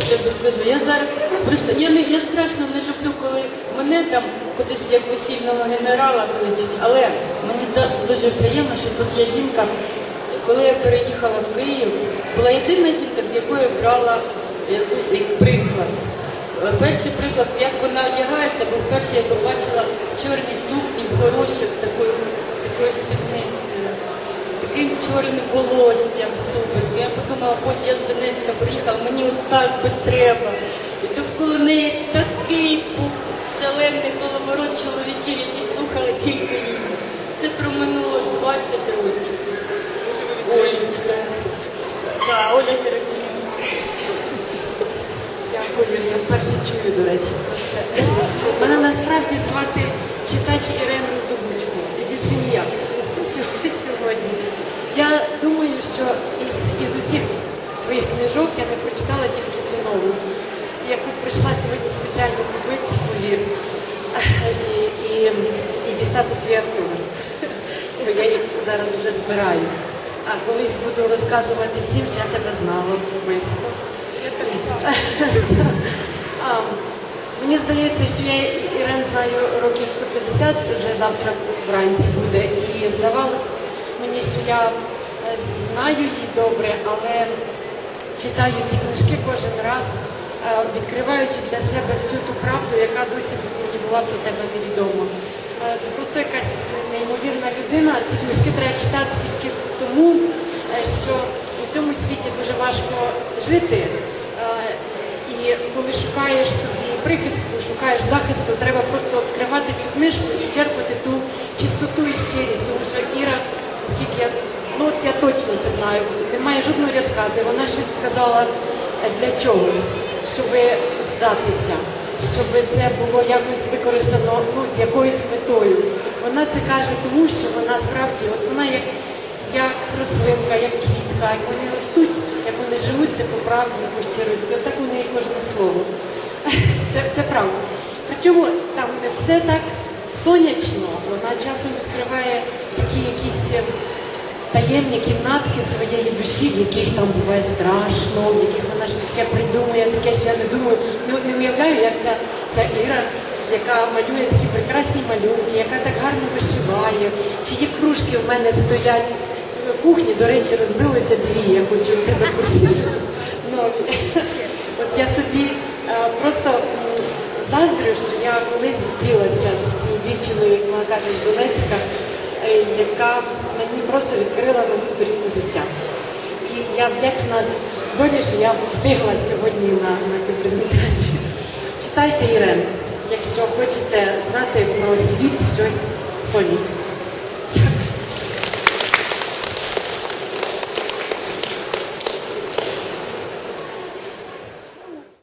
тебе скажу. Я зараз просто я не я страшно не люблю, коли мене там кудись як весільного генерала кличуть, але мені дуже приємно, що тут є жінка. Коли я переїхала в Київ, була єдина жінка, з якою брала якусь як приклад. Перший приклад, як вона одягається, бо вперше я побачила чорні сукні в горошок такою, з такою спідницею, з таким чорним волоссям суперським. Я подумала, боже, я з Донецька приїхала, отак би треба. І довкола неї такий був шалений головорот чоловіків, які слухали тільки її. Це про минуло 20 років. Олечка. Так, Оля Герасимівна. Дякую, я вперше чую, до речі. Мене насправді звати читач Ірина Роздобучко. І більше ніяк прочитала тільки цю нову, яку прийшла сьогодні спеціально купити, повір, і, і, і дістати твій автограф. Бо я їх зараз вже збираю. А колись буду розказувати всім, що я тебе знала особисто. Я так. Мені здається, що я Ірен знаю років 150, вже завтра вранці буде. І здавалось мені, що я е, знаю її добре, але читаю ці книжки кожен раз, е, відкриваючи для себе всю ту правду, яка досі мені була про тебе невідома. Е, Це просто якась неймовірна людина. Ці книжки треба читати тільки тому, е, що у цьому світі дуже важко жити. І коли шукаєш собі прихистку, шукаєш захисту, треба просто відкривати цю книжку і черпати ну от я точно це знаю, немає жодного рядка, де вона щось сказала е, для чогось, щоб здатися, щоб це було якось використано ну, з якоюсь метою. Вона це каже тому, що вона справді, от вона як як рослинка, як квітка, як вони ростуть, як вони живуть, це по правді, по щирості. Отак у неї кожне слово. Це, це правда. Причому там не все так сонячно, вона часом відкриває такі якісь е, таємні кімнатки своєї душі, в яких там буває страшно, в яких вона щось таке придумує, таке, що я не думаю, не, не уявляю, як ця, ця Іра, яка малює такі прекрасні малюнки, яка так гарно вишиває, чиї кружки в мене стоять в кухні, до речі, розбилося дві, я хочу в тебе просити нові. От я собі е, просто заздрю, що я колись зустрілася з цією дівчиною, як вона каже, з Донецька, яка мені просто відкрила нову сторінку життя. І я вдячна долі, що я встигла сьогодні на, на цю презентацію. Читайте Ірен, якщо хочете знати про світ щось сонячне.